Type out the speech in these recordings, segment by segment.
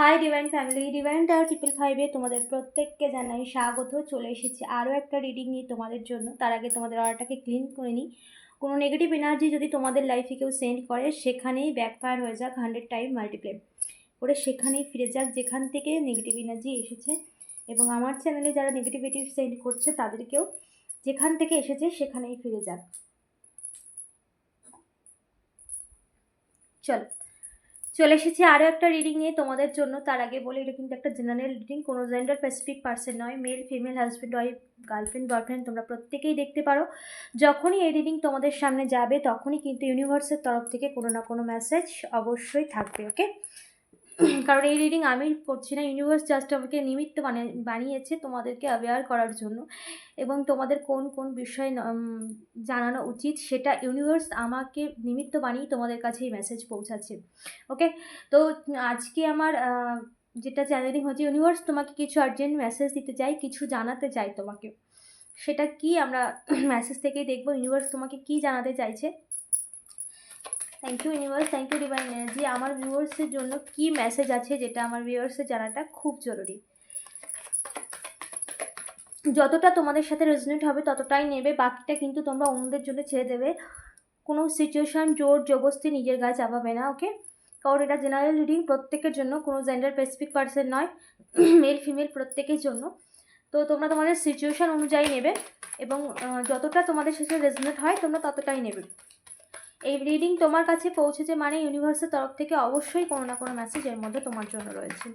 Hi divine family divine tower triple ফাইভে তোমাদের প্রত্যেককে জানাই স্বাগত। চলে এসেছি আরও একটা রিডিং নিয়ে তোমাদের জন্য। তার আগে তোমাদের অর্ডারটাকে ক্লিন করে নিই। কোনো নেগেটিভ এনার্জি যদি তোমাদের লাইফে কেউ সেন্ড করে, সেখানেই ব্যাকফায়ার হয়ে যাক হান্ড্রেড টাইম মাল্টিপ্লে করে সেখানেই ফিরে যাক, যেখান থেকে নেগেটিভ এনার্জি এসেছে। এবং আমার চ্যানেলে যারা নেগেটিভিটি সেন্ড করছে, তাদেরকেও যেখান থেকে এসেছে, সেখানেই ফিরে যাক। চলো। চলে এসেছি আরও একটা রিডিং নিয়ে তোমাদের জন্য। তার আগে বলে, এটা কিন্তু একটা জেনারেল রিডিং কোনো জেন্ডার স্পেসিফিক পার্সন নয় male female husband wife girlfriend boyfriend তোমরা প্রত্যেকেই দেখতে পারো। যখনই এই রিডিং তোমাদের সামনে যাবে, তখনই কিন্তু ইউনিভার্সের তরফ থেকে কোনো না কোনো মেসেজ অবশ্যই থাকবে ওকে কারণ এই রিডিং আমি করছি না। ইউনিভার্স জাস্ট আমাকে নিমিত্ত বানিয়েছে তোমাদেরকে অ্যাওয়্যার করার জন্য। এবং তোমাদের কোন কোন বিষয় জানানো উচিত সেটা ইউনিভার্স আমাকে নিমিত্ত বানিয়ে তোমাদের কাছে এই মেসেজ পৌঁছাচ্ছে। ওকে তো আজকে আমার যেটা চ্যানেলিং হচ্ছে ইউনিভার্স তোমাকে কিছু আর্জেন্ট মেসেজ দিতে চাই কিছু জানাতে চাই তোমাকে। সেটা কি? আমরা মেসেজ থেকেই দেখব। ইউনিভার্স তোমাকে কি জানাতে চাইছে? Thank you universe thank you divine energy আমার ভিউয়ার্সের জন্য কি মেসেজ আছে যেটা আমার ভিউয়ার্সের জানাটা খুব জরুরি? যতটা তোমাদের সাথে রেজনেট হবে ততটাই নেবে, বাকিটা কিন্তু তোমরা অন্যদের জন্য ছেড়ে দেবে। কোনো সিচুয়েশান জোর জবস্তি নিজের গায়ে চাপাবে না ওকে কারণ এটা জেনারেল রিডিং প্রত্যেকের জন্য, কোনো জেন্ডার স্পেসিফিক পার্সন নয় মেল ফিমেল প্রত্যেকের জন্য। তো তোমরা তোমাদের সিচুয়েশান অনুযায়ী নেবে এবং যতটা তোমাদের সাথে রেজনেট হয় তোমরা ততটাই নেবে। এই রিডিং তোমার কাছে পৌঁছেছে মানে ইউনিভার্সের তরফ থেকে অবশ্যই কোনো না কোনো মেসেজ এর মধ্যে তোমার জন্য রয়েছে।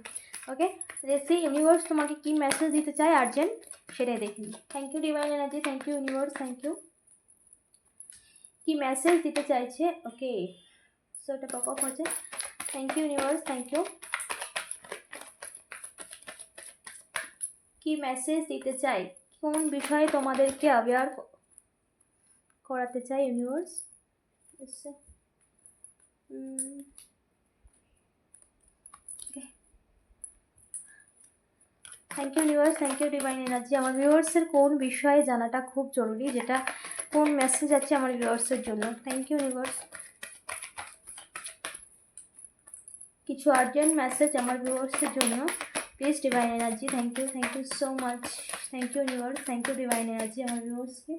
ওকে দেখছি ইউনিভার্স তোমাকে কি মেসেজ দিতে চায় আর্জেন্ট সেটাই দেখি thank you divine energy thank you universe thank you কি মেসেজ দিতে চাইছে? ওকে সো এটা পপ আপ হচ্ছে thank you universe thank you কি মেসেজ দিতে চাই কোন বিষয়ে তোমাদেরকে অ্যাওয়্যার করাতে চাই ইউনিভার্স এসছে thank you universe thank you divine energy আমার ভিউয়ার্সের কোন বিষয়ে জানাটা খুব জরুরি, যেটা কোন মেসেজ আছে আমার ভিউয়ার্সের জন্য? থ্যাংক ইউ ইউনিভার্স কিছু আর্জেন্ট মেসেজ আমার ভিউয়ার্সের জন্য? Please divine energy thank you thank you so much thank you universe thank you divine energy আমার ভিউয়ার্সকে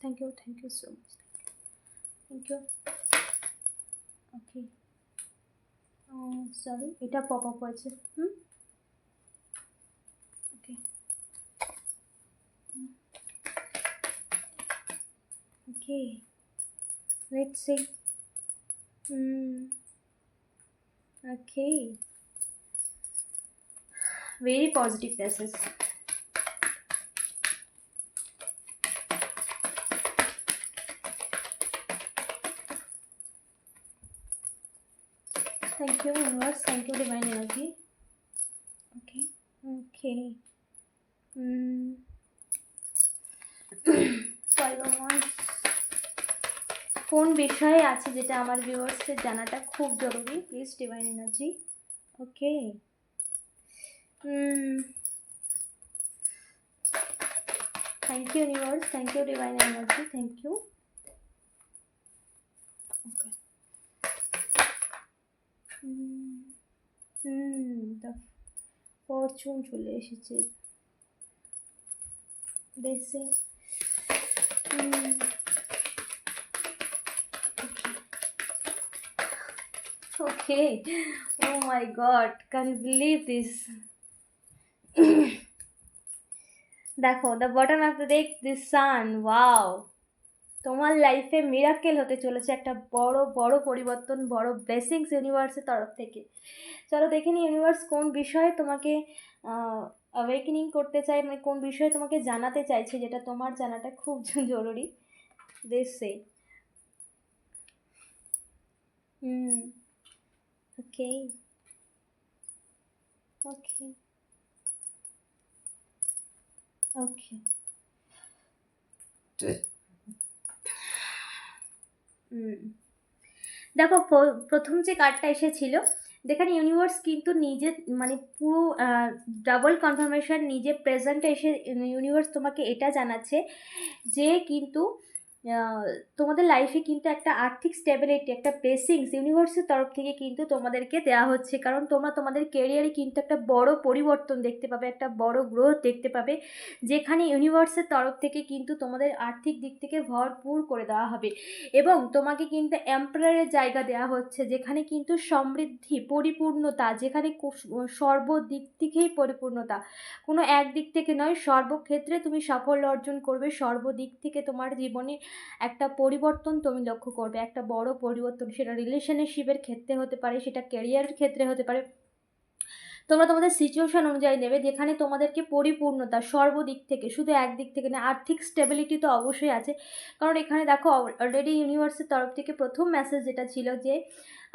thank you thank you so much thank you okay sorry এটা pop up হয়েছে হুম ওকে ওকে let's see hmm okay very positive message Thank you, universe. Thank you, divine energy. Okay. Okay. Mm. five of wands কোন বিষয়ে আছে যেটা আমার ভিউয়ার্সদের জানাটা খুব জরুরি? Please divine energy okay thank you universe thank you divine energy thank you okay hmm the fortune চলে এসেছে বেশি hmm Okay. Oh my god. Can you believe this? দেখো দ্য বটম অফ দ্য দেখ দিস সান ওয়াও তোমার লাইফে miracle হতে চলেছে একটা বড় বড় পরিবর্তন, বড় ব্লেসিংস ইউনিভার্সের তরফ থেকে চলো দেখে নিই ইউনিভার্স কোন বিষয়ে তোমাকে অ্যাওয়েকেনিং করতে চাই মানে কোন বিষয়ে তোমাকে জানাতে চাইছে, যেটা তোমার জানাটা খুব জরুরি দেশ হুম, Okay. Okay. Okay. দেখো প্রথম যে কার্ডটা এসেছিল যেখানে ইউনিভার্স কিন্তু নিজে মানে পুরো ডাবল কনফার্মেশন নিজে প্রেজেন্ট এসে ইউনিভার্স তোমাকে এটা জানাচ্ছে যে কিন্তু তোমাদের লাইফে কিন্তু একটা আর্থিক স্টেবিলিটি একটা ব্লেসিংস ইউনিভার্সের তরফ থেকে কিন্তু তোমাদেরকে দেওয়া হচ্ছে। কারণ তোমরা তোমাদের কেরিয়ারে কিন্তু একটা বড় পরিবর্তন দেখতে পাবে, একটা বড় গ্রোথ দেখতে পাবে, যেখানে ইউনিভার্সের তরফ থেকে কিন্তু তোমাদের আর্থিক দিক থেকে ভরপুর করে দেওয়া হবে। এবং তোমাকে কিন্তু এম্পায়ারের জায়গা দেওয়া হচ্ছে, যেখানে কিন্তু সমৃদ্ধি, পরিপূর্ণতা, যেখানে সর্বদিক থেকেই পরিপূর্ণতা। কোনো একদিক থেকে নয়, সর্বক্ষেত্রে তুমি সাফল্য অর্জন করবে সর্বদিক থেকে তোমার জীবনে একটা পরিবর্তন তুমি লক্ষ্য করবে, একটা বড় পরিবর্তন, সেটা রিলেশনশিপের ক্ষেত্রে হতে পারে, সেটা ক্যারিয়ারের ক্ষেত্রে হতে পারে। তোমরা তোমাদের সিচুয়েশন অনুযায়ী নেবে যেখানে তোমাদেরকে পরিপূর্ণতা সর্বদিক থেকে, শুধু একদিক থেকে না, আর্থিক স্টেবিলিটি তো অবশ্যই আছে। কারণ এখানে দেখো অলরেডি ইউনিভার্সের তরফ থেকে প্রথম মেসেজ যেটা ছিল যে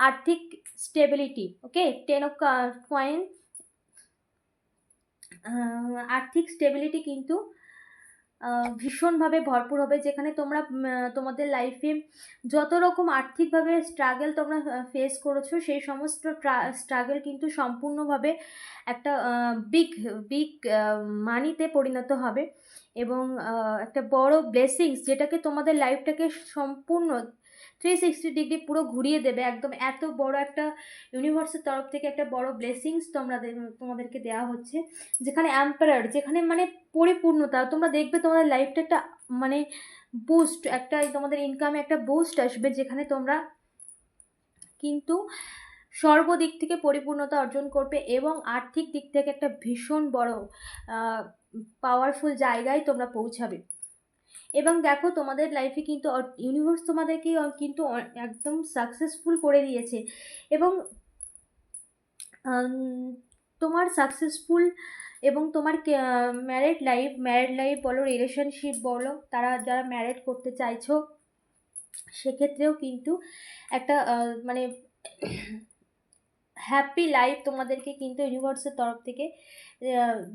আর্থিক stability okay ten of coin আর্থিক স্টেবিলিটি কিন্তু ভীষণভাবে ভরপুর হবে। যেখানে তোমরা তোমাদের লাইফে যত রকম আর্থিকভাবে স্ট্রাগল তোমরা ফেস করেছ, সেই সমস্ত স্ট্রাগল কিন্তু সম্পূর্ণভাবে একটা বিগ বিগ মানিতে পরিণত হবে। এবং একটা বড় ব্লেসিংস যেটাকে তোমাদের লাইফটাকে সম্পূর্ণ থ্রি সিক্সটি ডিগ্রি পুরো ঘুরিয়ে দেবে, একদম এত বড় একটা ইউনিভার্সের তরফ থেকে একটা বড় ব্লেসিংস তোমরা তোমাদেরকে দেওয়া হচ্ছে, যেখানে অ্যাম্পায়ার যেখানে মানে পরিপূর্ণতা, তোমরা দেখবে তোমাদের লাইফটা একটা মানে বুস্ট একটা তোমাদের ইনকামে একটা বুস্ট আসবে, যেখানে তোমরা কিন্তু সর্বদিক থেকে পরিপূর্ণতা অর্জন করবে এবং আর্থিক দিক থেকে একটা ভীষণ বড় পাওয়ারফুল জায়গায় তোমরা পৌঁছাবে। এবং দেখো তোমাদের লাইফে কিন্তু ইউনিভার্স তোমাদেরকে কিন্তু একদম সাকসেসফুল করে দিয়েছে। এবং তোমার সাকসেসফুল এবং তোমার ম্যারেড লাইফ ম্যারেড লাইফ বলো রিলেশনশিপ বলো, তারা যারা ম্যারেড করতে চাইছো, সেক্ষেত্রেও কিন্তু একটা মানে হ্যাপি লাইফ তোমাদেরকে কিন্তু ইউনিভার্সের তরফ থেকে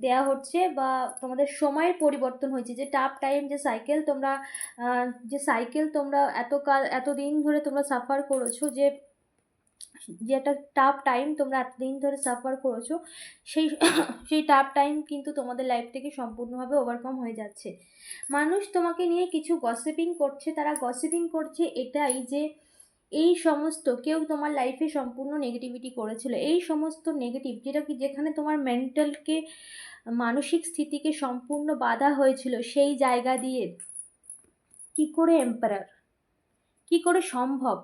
দেয়া হচ্ছে বা তোমাদের সময়ের পরিবর্তন হয়েছে। যে টাফ টাইম যে সাইকেল তোমরা যে সাইকেল তোমরা এত কাল, এতদিন ধরে তোমরা সাফার করেছ যে যে একটা টাফ টাইম তোমরা এতদিন ধরে সাফার করেছ, সেই সেই টাফ টাইম কিন্তু তোমাদের লাইফ থেকে সম্পূর্ণভাবে ওভারকাম হয়ে যাচ্ছে। মানুষ তোমাকে নিয়ে কিছু গসিপিং করছে, তারা গসিপিং করছে এটাই যে এই সমস্ত কেউ তোমার লাইফে সম্পূর্ণ নেগেটিভিটি করেছিল। এই সমস্ত নেগেটিভ যেটা কি যেখানে তোমার মেন্টালকে মানসিক স্থিতিকে সম্পূর্ণ বাধা হয়েছিল, সেই জায়গা দিয়ে কি করে এম্পায়ার কি করে সম্ভব?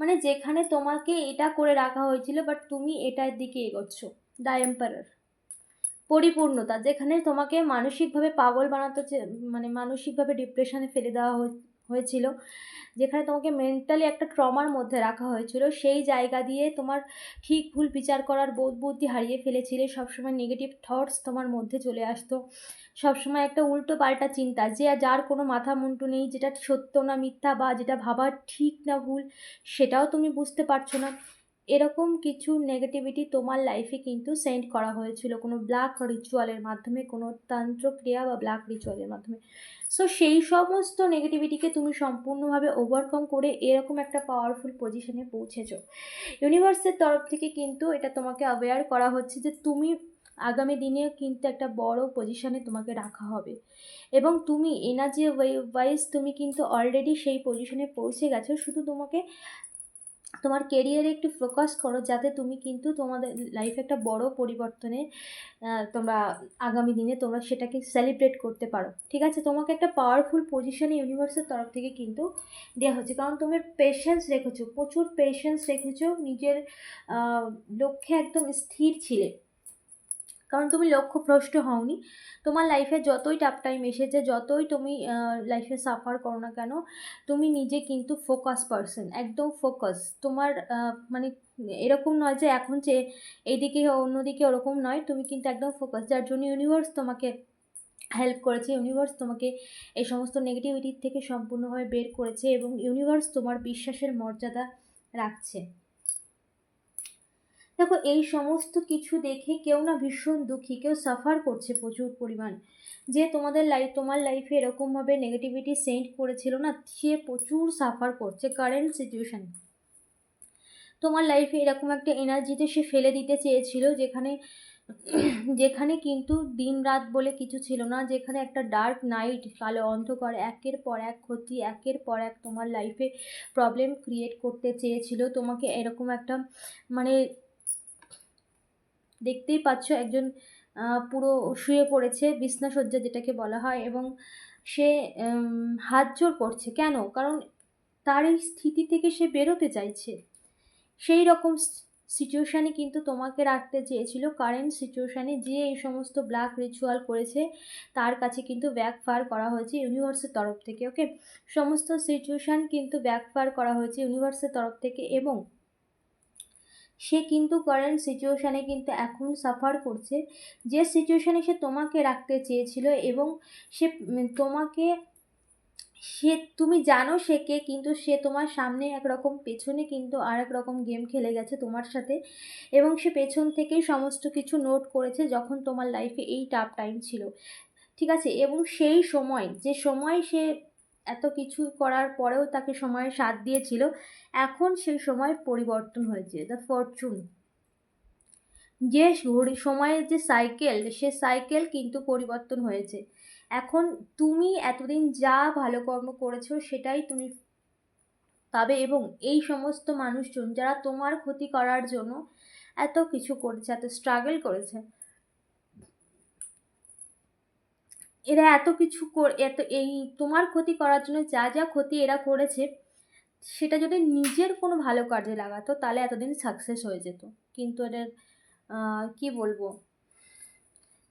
মানে যেখানে তোমাকে এটা করে রাখা হয়েছিল বাট তুমি এটার দিকে এগোচ্ছ দ্য এম্পায়ার পরিপূর্ণতা, যেখানে তোমাকে মানসিকভাবে পাগল বানাতে মানে মানসিকভাবে ডিপ্রেশনে ফেলে দেওয়া হয়েছিল, যেখানে তোমাকে মেন্টালি একটা ট্রমার মধ্যে রাখা হয়েছিল। সেই জায়গা দিয়ে তোমার ঠিক ভুল বিচার করার বোধ বুদ্ধি হারিয়ে ফেলেছিলে। সবসময় নেগেটিভ থটস তোমার মধ্যে চলে আসতো। সবসময় একটা উল্টো পাল্টা চিন্তা, যে যার কোনো মাথা মুন্টু নেই, যেটা সত্য না মিথ্যা বা যেটা ভাবা ঠিক না ভুল, সেটাও তুমি বুঝতে পারছ না। এরকম কিছু নেগেটিভিটি তোমার লাইফে কিন্তু সেন্ড করা হয়েছিল কোনো ব্ল্যাক রিচুয়ালের মাধ্যমে, কোনো তন্ত্রক্রিয়া বা ব্ল্যাক রিচুয়ালের মাধ্যমে। সো সেই সমস্ত নেগেটিভিটিকে তুমি সম্পূর্ণভাবে ওভারকাম করে এরকম একটা পাওয়ারফুল পজিশনে পৌঁছেছো। ইউনিভার্সের তরফ থেকে কিন্তু এটা তোমাকে অ্যাওয়্যার করা হচ্ছে যে তুমি আগামী দিনে কিন্তু একটা বড় পজিশনে তোমাকে রাখা হবে। এবং তুমি এনার্জি ওয়াইজ তুমি কিন্তু অলরেডি সেই পজিশনে পৌঁছে গেছো, শুধু তোমাকে তোমার কেরিয়ারে একটু ফোকাস করো, যাতে তুমি কিন্তু তোমাদের লাইফে একটা বড় পরিবর্তনে তোমরা আগামী দিনে তোমরা সেটাকে সেলিব্রেট করতে পারো। ঠিক আছে? তোমাকে একটা পাওয়ারফুল পজিশনে ইউনিভার্সের তরফ থেকে কিন্তু দেওয়া হচ্ছে কারণ তুমি পেশেন্স রেখেছো, প্রচুর পেশেন্স রেখেছো, নিজের লক্ষ্যে একদম স্থির ছিলে। কারণ তুমি লক্ষ্যভ্রষ্ট হওনি। তোমার লাইফে যতই টাফ টাইম এসেছে, যতই তুমি লাইফে সাফার করো না কেন, তুমি নিজে কিন্তু ফোকাস পারসন একদম ফোকাস তোমার মানে এরকম নয় যে এখন যে এইদিকে অন্যদিকে ওরকম নয়, তুমি কিন্তু একদম ফোকাস যার জন্য ইউনিভার্স তোমাকে হেল্প করেছে ইউনিভার্স তোমাকে এই সমস্ত নেগেটিভিটির থেকে সম্পূর্ণভাবে বের করেছে এবং ইউনিভার্স তোমার বিশ্বাসের মর্যাদা রাখছে। দেখো, এই সমস্ত কিছু দেখে কেউ না ভীষণ দুঃখী, কেউ সাফার করছে প্রচুর পরিমাণ। যে তোমাদের লাইফ তোমার লাইফে এরকমভাবে নেগেটিভিটি সেন্ড করেছিল না, সে প্রচুর সাফার করছে কারেন্ট সিচুয়েশান তোমার লাইফে এরকম একটা এনার্জিতে সে ফেলে দিতে চেয়েছিল, যেখানে যেখানে কিন্তু দিন রাত বলে কিছু ছিল না, যেখানে একটা ডার্ক নাইট কালো অন্ধকার, একের পর এক ক্ষতি, একের পর এক তোমার লাইফে প্রবলেম ক্রিয়েট করতে চেয়েছিল। তোমাকে এরকম একটা মানে দেখতেই পাচ্ছ একজন পুরো শুয়ে পড়েছে, বিছনাসজ্জা যেটাকে বলা হয়, এবং সে হাত জোর করছে। কেন? কারণ তার এই স্থিতি থেকে সে বেরোতে চাইছে। সেই রকম সিচুয়েশানে কিন্তু তোমাকে রাখতে চেয়েছিল। কারেন্ট সিচুয়েশানে যে এই সমস্ত ব্ল্যাক রিচুয়াল করেছে, তার কাছে কিন্তু ব্যাকফায়ার করা হয়েছে ইউনিভার্সের তরফ থেকে ওকে সমস্ত সিচুয়েশান কিন্তু ব্যাকফায়ার করা হয়েছে ইউনিভার্সের তরফ থেকে, এবং সে কিন্তু কারেন্ট সিচুয়েশানে কিন্তু এখন সাফার করছে। যে সিচুয়েশানে সে তোমাকে রাখতে চেয়েছিল এবং সে তোমাকে, সে, তুমি জানো সে কে, কিন্তু সে তোমার সামনে একরকম পেছনে কিন্তু আর এক রকম গেম খেলে গেছে তোমার সাথে। এবং সে পেছন থেকেই সমস্ত কিছু নোট করেছে যখন তোমার লাইফে এই টাফ টাইম ছিল। ঠিক আছে? এবং সেই সময়, যে সময় সে এত কিছু করার পরেও তাকে সময়ে সাথ দিয়েছিল। এখন সেই সময় পরিবর্তন হয়েছে দ্য ফরচুন যে ঘড়ি, সময়ের যে সাইকেল সে সাইকেল কিন্তু পরিবর্তন হয়েছে। এখন তুমি এতদিন যা ভালো কর্ম করেছ সেটাই তুমি পাবে এবং এই সমস্ত মানুষজন যারা তোমার ক্ষতি করার জন্য এত কিছু করেছে, এত স্ট্রাগল করেছে এরা এত কিছু এত এই তোমার ক্ষতি করার জন্য যা যা ক্ষতি এরা করেছে, সেটা যদি নিজের কোনো ভালো কাজে লাগাতো, তাহলে এতদিন সাকসেস হয়ে যেত। কিন্তু এদের কি বলব?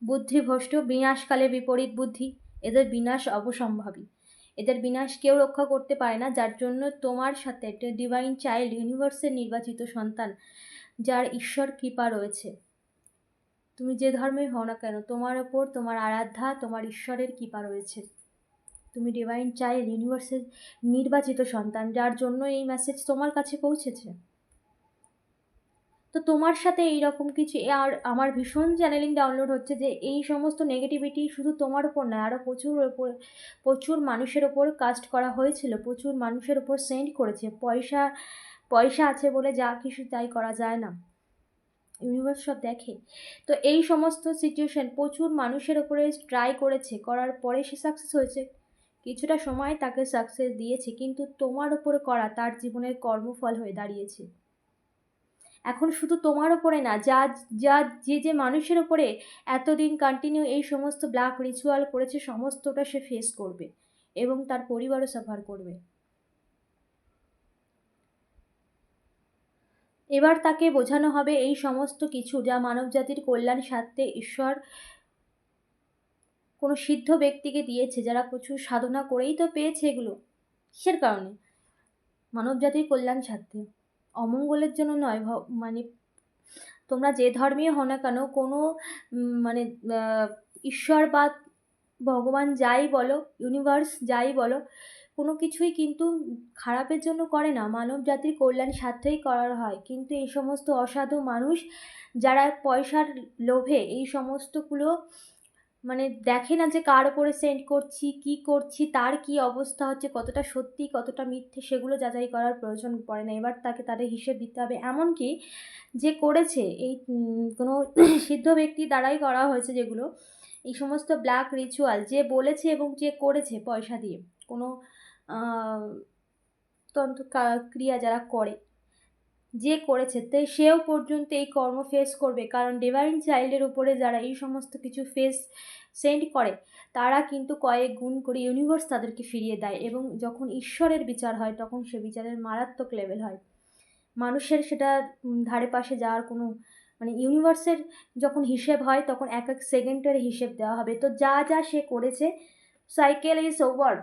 বুদ্ধিভ্রষ্ট, বিনাশকালে বিপরীত বুদ্ধি, এদের বিনাশ অবসম্ভাবী এদের বিনাশ কেউ রক্ষা করতে পারে না, যার জন্য তোমার সাথে একটা ডিভাইন চাইল্ড ইউনিভার্সের নির্বাচিত সন্তান, যার ঈশ্বর কৃপা রয়েছে। তুমি যে ধর্মে হও না কেন, তোমার ওপর তোমার আরাধ্যা, তোমার ঈশ্বরের কৃপা রয়েছে। তুমি ডিভাইন চাইল্ড ইউনিভার্সের নির্বাচিত সন্তান, যার জন্য এই মেসেজ তোমার কাছে পৌঁছেছে। তো তোমার সাথে এই রকম কিছু আর আমার ভীষণ চ্যানেলিং ডাউনলোড হচ্ছে যে এই সমস্ত নেগেটিভিটি শুধু তোমার ওপর নয় আরও প্রচুর ওপর, প্রচুর মানুষের ওপর কাস্ট করা হয়েছিল, প্রচুর মানুষের ওপর সেন্ড করেছে। পয়সা পয়সা আছে বলে যা কিছু তাই করা যায় না। ইউনিভার্স সব দেখে। তো এই সমস্ত সিচুয়েশন প্রচুর মানুষের ওপরে ট্রাই করেছে, করার পরে সে সাকসেস হয়েছে। কিছুটা সময় তাকে সাকসেস দিয়েছে, কিন্তু তোমার ওপরে করা তার জীবনের কর্মফল হয়ে দাঁড়িয়েছে। এখন শুধু তোমার ওপরে না, যা যা, যে যে মানুষের ওপরে এতদিন কন্টিনিউ এই সমস্ত ব্ল্যাক রিচুয়াল করেছে, সমস্তটা সে ফেস করবে এবং তার পরিবারও সাফার করবে। এবার তাকে বোঝানো হবে এই সমস্ত কিছু যা মানবজাতির কল্যাণ স্বার্থে ঈশ্বর কোনো সিদ্ধ ব্যক্তিকে দিয়েছে, যারা প্রচুর সাধনা করেই তো পেয়েছে এগুলো। কিসের কারণে? মানবজাতির কল্যাণ স্বার্থে অমঙ্গলের জন্য নয় মানে তোমরা যে ধর্মীয় হও না কেন, কোনো মানে ঈশ্বর বা ভগবান যাই বলো ইউনিভার্স যাই বলো কোনো কিছুই কিন্তু খারাপের জন্য করে না। মানব জাতির কল্যাণ স্বার্থেই করার হয়। কিন্তু এই সমস্ত অসাধু মানুষ যারা পয়সার লোভে এই সমস্তগুলো মানে দেখে না যে কার ওপরে সেন্ড করছি, কি করছি, তার কি অবস্থা হচ্ছে, কতটা সত্যি, কতটা মিথ্যে, সেগুলো যাচাই করার প্রয়োজন পড়ে না। এবার তাকে তাদের হিসেব দিতে হবে। এমনকি যে করেছে, এই কোনো সিদ্ধ ব্যক্তি দ্বারাই করা হয়েছে যেগুলো, এই সমস্ত ব্ল্যাক রিচুয়াল যে বলেছে এবং যে করেছে পয়সা দিয়ে, কোনো তন্ত্র ক্রিয়া যারা করে, যে করেছে তাই সেও পর্যন্ত এই কর্ম ফেস করবে। কারণ ডিভাইন চাইল্ডের উপরে যারা এই সমস্ত কিছু ফেস সেন্ড করে, তারা কিন্তু কয়েক গুণ করে ইউনিভার্স তাদেরকে ফিরিয়ে দেয় এবং যখন ঈশ্বরের বিচার হয়, তখন সে বিচারের মারাত্মক লেভেল হয়। মানুষের সেটা ধারে পাশে যাওয়ার কোনো মানে ইউনিভার্সের যখন হিসেব হয়, তখন এক এক সেকেন্ডের হিসেব দেওয়া হবে। তো যা যা সে করেছে সাইকেল ইজ ওভার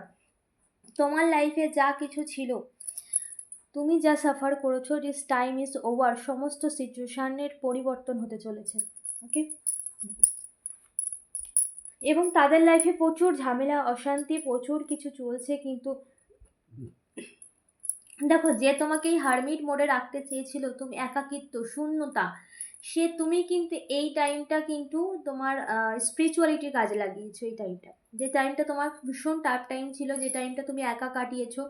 তোমার লাইফে যা কিছু ছিল, তুমি যা সাফার করেছ দিস টাইম ইজ ওভার সমস্ত সিচুয়েশানের পরিবর্তন হতে চলেছে ওকে এবং তাদের লাইফে প্রচুর ঝামেলা, অশান্তি, প্রচুর কিছু চলছে, কিন্তু দেখো, যে তোমাকে এই হারমিট মোডে রাখতে চেয়েছিল, তুমি একাকিত্ব, শূন্যতা সে তুমি কিন্তু এই টাইমটা কিন্তু তোমার স্পিরিচুয়ালিটির কাজে লাগিয়েছো এই টাইমটা যে টাইমটা তোমার ভীষণ টাফ টাইম ছিল, যে টাইমটা তুমি একা কাটিয়েছো,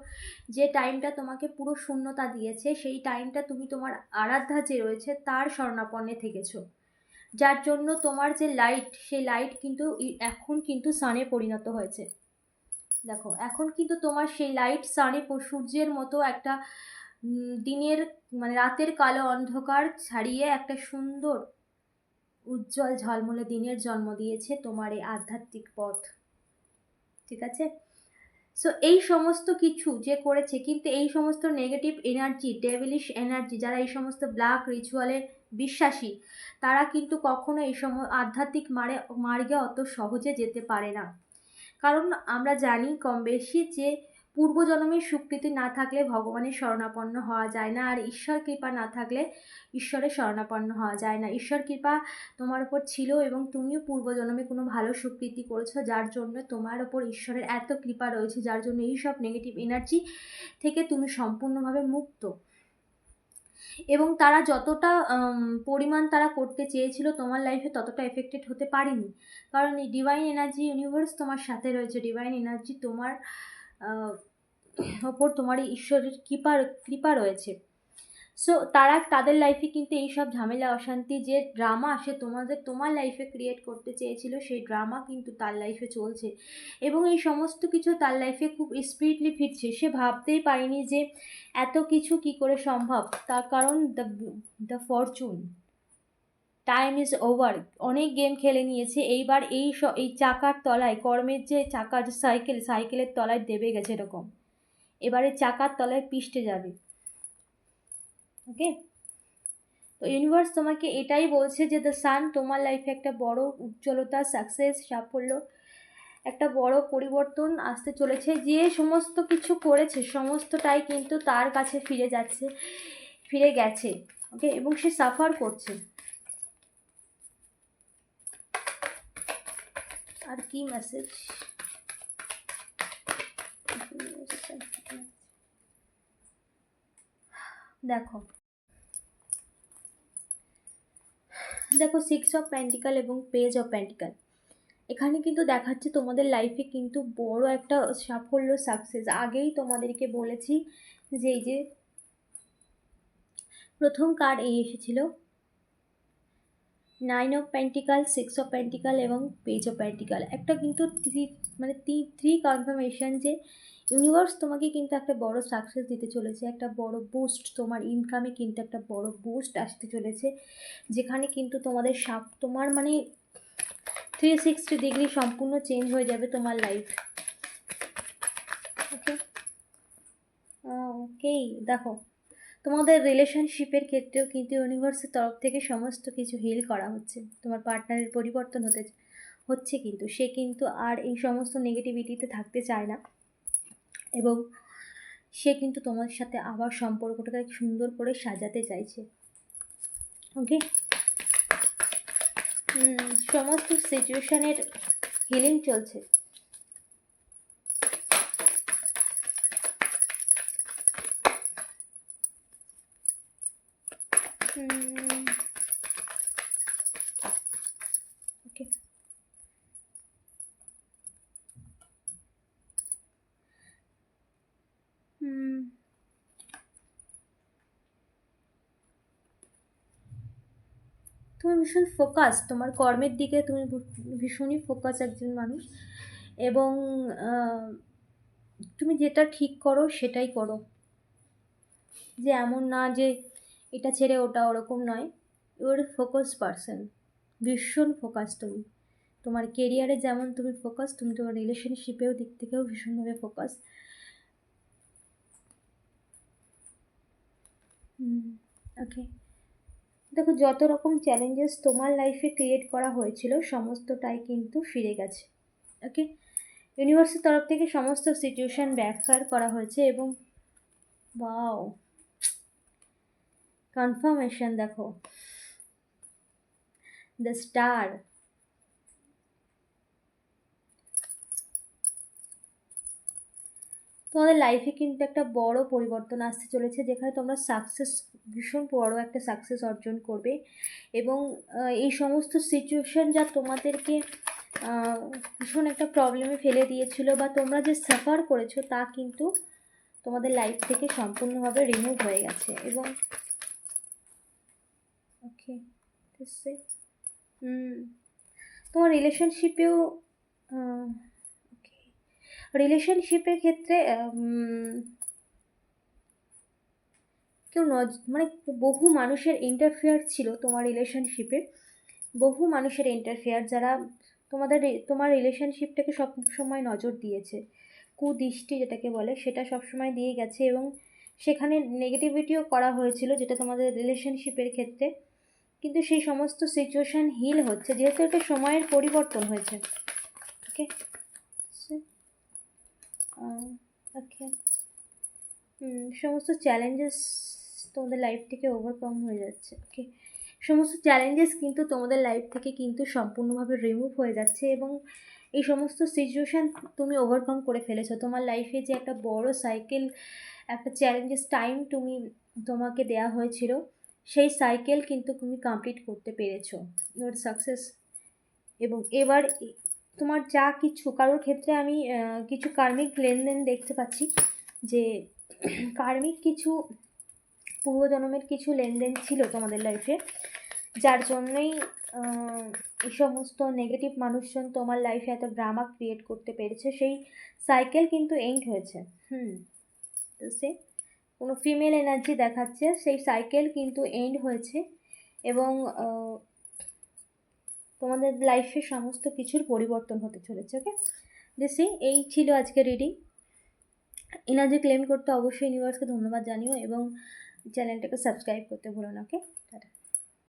যে টাইমটা তোমাকে পুরো শূন্যতা দিয়েছে, সেই টাইমটা তুমি তোমার আরাধ্যা যে রয়েছে তার স্বর্ণাপন্নে থেকেছো। যার জন্য তোমার যে লাইট সেই লাইট কিন্তু এখন কিন্তু সানে পরিণত হয়েছে। দেখো, এখন কিন্তু তোমার সেই লাইট সানে সূর্যের মতো একটা দিনের মানে রাতের কালো অন্ধকার ছাড়িয়ে একটা সুন্দর, উজ্জ্বল ঝলমলে দিনের জন্ম দিয়েছে তোমার এই আধ্যাত্মিক পথ। ঠিক আছে? সো এই সমস্ত কিছু যে করেছে, কিন্তু এই সমস্ত নেগেটিভ এনার্জি ডেভিলিশ এনার্জি যারা এই সমস্ত ব্ল্যাক রিচুয়ালে বিশ্বাসী, তারা কিন্তু কখনো এই সম আধ্যাত্মিক মারে, মার্গে অত সহজে যেতে পারে না। কারণ আমরা জানি কম বেশি যে পূর্বজন্মের স্বীকৃতি না থাকলে ভগবানের শরণাপন্ন হওয়া যায় না। আর ঈশ্বর কৃপা না থাকলে ঈশ্বরের শরণাপন্ন হওয়া যায় না। ঈশ্বর কৃপা তোমার উপর ছিল এবং তুমিও পূর্বজন্মে কোনো ভালো স্বীকৃতি করেছ, যার জন্য তোমার ওপর ঈশ্বরের এত কৃপা রয়েছে, যার জন্য এই সব নেগেটিভ এনার্জি থেকে তুমি সম্পূর্ণভাবে মুক্ত। এবং তারা যতটা পরিমাণ তারা করতে চেয়েছিল তোমার লাইফে ততটা এফেক্টেড হতে পারেনি। কারণ এই ডিভাইন এনার্জি ইউনিভার্স তোমার সাথে রয়েছে। ডিভাইন এনার্জি তোমার ওপর তোমার ঈশ্বরের কৃপা কৃপা রয়েছে। সো তারা তাদের লাইফে কিন্তু এই সব ঝামেলা, অশান্তি যে ড্রামা সে তোমাদের, তোমার লাইফে ক্রিয়েট করতে চেয়েছিল, সেই ড্রামা কিন্তু তার লাইফে চলছে। এবং এই সমস্ত কিছু তার লাইফে খুব স্পিডলি ফিরছে। সে ভাবতেই পারেনি যে এত কিছু কি করে সম্ভব। তার কারণ the the fortune time is over অনেক গেম খেলে নিয়েছে। এইবার এই এই চাকার তলায়, কর্মের যে চাকার সাইকেল সাইকেলের তলায় দেবে গেছে এরকম। এবারে চাকার তলায় পিষ্টে যাবে। ওকে তো ইউনিভার্স তোমাকে এটাই বলছে যে দ্য সান তোমার লাইফে একটা বড় উজ্জ্বলতা সাকসেস সাফল্য, একটা বড় পরিবর্তন আসতে চলেছে। যে সমস্ত কিছু করেছে, সমস্তটাই কিন্তু তার কাছে ফিরে যাচ্ছে, ফিরে গেছে। ওকে এবং সে সাফার করছে। আর কি মেসেজ দেখো। দেখো সিক্স অফ প্যান্টিকাল এবং পেজ অফ প্যান্টিকাল এখানে কিন্তু দেখাচ্ছে তোমাদের লাইফে কিন্তু বড় একটা সাফল্য সাকসেস আগেই তোমাদেরকে বলেছি যে এই যে প্রথম কার্ড এই এসেছিল। Nine of pentacles six of pentacles এবং পেজ অফ প্যান্টিকাল একটা কিন্তু থ্রি মানে থ্রি কনফার্মেশন যে ইউনিভার্স তোমাকে কিন্তু একটা বড় সাকসেস দিতে চলেছে, একটা বড় বুস্ট তোমার ইনকামে কিন্তু একটা বড় বুস্ট আসতে চলেছে, যেখানে কিন্তু তোমাদের সাপ তোমার মানে থ্রি সিক্সটি ডিগ্রি সম্পূর্ণ চেঞ্জ হয়ে যাবে তোমার লাইফ ওকে ওকেই দেখো, তোমাদের রিলেশনশিপের ক্ষেত্রেও কিন্তু ইউনিভার্সের তরফ থেকে সমস্ত কিছু হিল করা হচ্ছে, তোমার পার্টনারের পরিবর্তন হতে, হচ্ছে কিন্তু, সে কিন্তু আর এই সমস্ত নেগেটিভিটিতে থাকতে চায় না। এবং সে কিন্তু তোমার সাথে আবার সম্পর্কটাকে সুন্দর করে সাজাতে চাইছে। ওকে সমস্ত সিচুয়েশনের হিলিং চলছে। ওকে হুম তুমি ভীষণ ফোকাস তোমার কর্মের দিকে তুমি ভীষণই ফোকাস একজন মানুষ এবং তুমি যেটা ঠিক করো সেটাই করো। যে এমন না যে এটা ছেড়ে ওটা ওরকম নয় ইউর ফোকাস পারসন ভীষণ ফোকাস তুমি। তোমার কেরিয়ারে যেমন তুমি ফোকাস তুমি তোমার রিলেশনশিপেও দিক থেকেও ভীষণভাবে ফোকাস ওকে দেখো, যত রকম চ্যালেঞ্জেস তোমার লাইফে ক্রিয়েট করা হয়েছিল, সমস্তটাই কিন্তু ফিরে গেছে ওকে ইউনিভার্সের তরফ থেকে সমস্ত সিচুয়েশান ব্যাখ্যার করা হয়েছে এবং বাও কনফার্মেশন দেখো দ্য স্টার তোমাদের লাইফে কিন্তু একটা বড় পরিবর্তন আসতে চলেছে, যেখানে তোমরা সাকসেস ভীষণ বড় একটা সাকসেস অর্জন করবে। এবং এই সমস্ত সিচুয়েশন যা তোমাদেরকে ভীষণ একটা প্রবলেমে ফেলে দিয়েছিল বা তোমরা যে সাফার করেছ, তা কিন্তু তোমাদের লাইফ থেকে সম্পূর্ণভাবে রিমুভ হয়ে গেছে। এবং ওকে তোমার রিলেশনশিপেও রিলেশনশিপের ক্ষেত্রে কেউ নজ মানে বহু মানুষের ইন্টারফেয়ার ছিল তোমার রিলেশনশিপে বহু মানুষের ইন্টারফেয়ার যারা তোমাদের তোমার রিলেশনশিপটাকে সব সময় নজর দিয়েছে। কুদৃষ্টি যেটাকে বলে, সেটা সব সময় দিয়ে গেছে এবং সেখানে নেগেটিভিটিও করা হয়েছিল যেটা তোমাদের রিলেশনশিপের ক্ষেত্রে। কিন্তু সেই সমস্ত সিচুয়েশান হিল হচ্ছে, যেহেতু একটা সময়ের পরিবর্তন হয়েছে। ওকে ওকে সমস্ত চ্যালেঞ্জেস তোমাদের লাইফ থেকে ওভারকাম হয়ে যাচ্ছে ওকে সমস্ত চ্যালেঞ্জেস কিন্তু তোমাদের লাইফ থেকে কিন্তু সম্পূর্ণভাবে রিমুভ হয়ে যাচ্ছে এবং এই সমস্ত সিচুয়েশান তুমি ওভারকাম করে ফেলেছো। তোমার লাইফে যে একটা বড় সাইকেল একটা চ্যালেঞ্জেস টাইম তুমি তোমাকে দেয়া হয়েছিল, সেই সাইকেল কিন্তু তুমি কমপ্লিট করতে পেরেছ ইউর সাকসেস এবং এবার তোমার যা কিছু, কারোর ক্ষেত্রে আমি কিছু কার্মিক লেনদেন দেখতে পাচ্ছি যে কার্মিক কিছু, পূর্বজন্মের কিছু লেনদেন ছিল তোমাদের লাইফে যার জন্যই এই সমস্ত নেগেটিভ মানুষজন তোমার লাইফে এত ড্রামা ক্রিয়েট করতে পেরেছে। সেই সাইকেল কিন্তু এন্ড হয়েছে। হুম সে কোনো ফিমেল এনার্জি দেখাচ্ছে, সেই সাইকেল কিন্তু এন্ড হয়েছে এবং তোমাদের লাইফে সমস্ত কিছুর পরিবর্তন হতে চলেছে ওকে দিসি এই ছিল আজকে রিডিং এনার্জি ক্লেম করতে অবশ্যই ইউনিভার্সকে ধন্যবাদ জানিও এবং চ্যানেলটাকে সাবস্ক্রাইব করতে ভুলো না ওকে